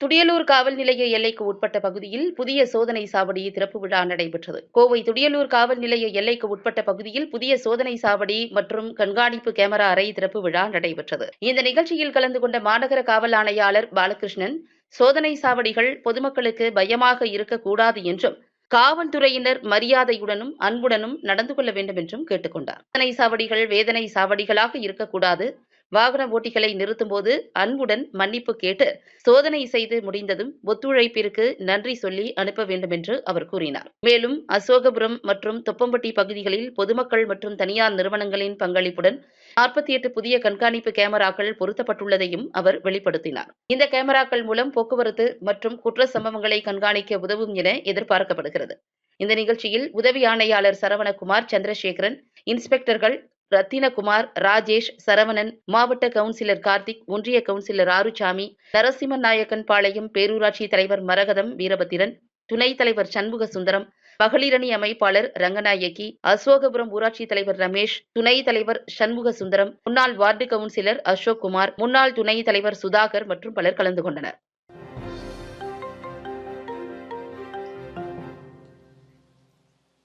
துடியலூர் காவல் நிலைய எல்லைக்கு உட்பட்ட பகுதியில் புதிய சோதனை சாவடி திறப்பு விழா நடைபெற்றது. கோவை துடியலூர் காவல் நிலைய எல்லைக்கு உட்பட்ட பகுதியில் புதிய சோதனை சாவடி மற்றும் கண்காணிப்பு கேமரா அறை திறப்பு விழா நடைபெற்றது. இந்த நிகழ்ச்சியில் கலந்து கொண்ட மாநகர காவல் ஆணையாளர் பாலகிருஷ்ணன் சோதனை சாவடிகள் பொதுமக்களுக்கு பயமாக இருக்கக்கூடாது என்றும் காவல்துறையினர் மரியாதையுடனும் அன்புடனும் நடந்து கொள்ள வேண்டும் என்றும் கேட்டுக்கொண்டார். சோதனை சாவடிகள் வேதனை சாவடிகளாக இருக்கக்கூடாது வாகன ஓட்டிகளை நிறுத்தும்போது அன்புடன் மன்னிப்பு கேட்டு சோதனை செய்து முடிந்ததும் ஒத்துழைப்பிற்கு நன்றி சொல்லி அனுப்ப வேண்டும் என்று அவர் கூறினார். மேலும் அசோகபுரம் மற்றும் தொப்பம்பட்டி பகுதிகளில் பொதுமக்கள் மற்றும் தனியார் நிறுவனங்களின் பங்களிப்புடன் நாற்பத்தி எட்டு புதிய கண்காணிப்பு கேமராக்கள் பொருத்தப்பட்டுள்ளதையும் அவர் வெளிப்படுத்தினார். இந்த கேமராக்கள் மூலம் போக்குவரத்து மற்றும் குற்ற சம்பவங்களை கண்காணிக்க உதவும் என எதிர்பார்க்கப்படுகிறது. இந்த நிகழ்ச்சியில் உதவி ஆணையாளர் சரவணகுமார் சந்திரசேகரன் இன்ஸ்பெக்டர்கள் ரத்தினகுமார் ராஜேஷ் சரவணன் மாவட்ட கவுன்சிலர் கார்த்திக் ஒன்றிய கவுன்சிலர் ஆறுசாமி நரசிம்மன் நாயக்கன் பாளையம் பேரூராட்சி தலைவர் மரகதம் வீரபத்திரன் துணைத் தலைவர் சண்முக சுந்தரம் மகளிரணி அமைப்பாளர் ரங்கநாயகி அசோகபுரம் ஊராட்சி தலைவர் ரமேஷ் துணைத் தலைவர் சண்முக சுந்தரம் முன்னாள் வார்டு கவுன்சிலர் அசோக் குமார் முன்னாள் துணைத் தலைவர் சுதாகர் மற்றும் பலர் கலந்து கொண்டனர்.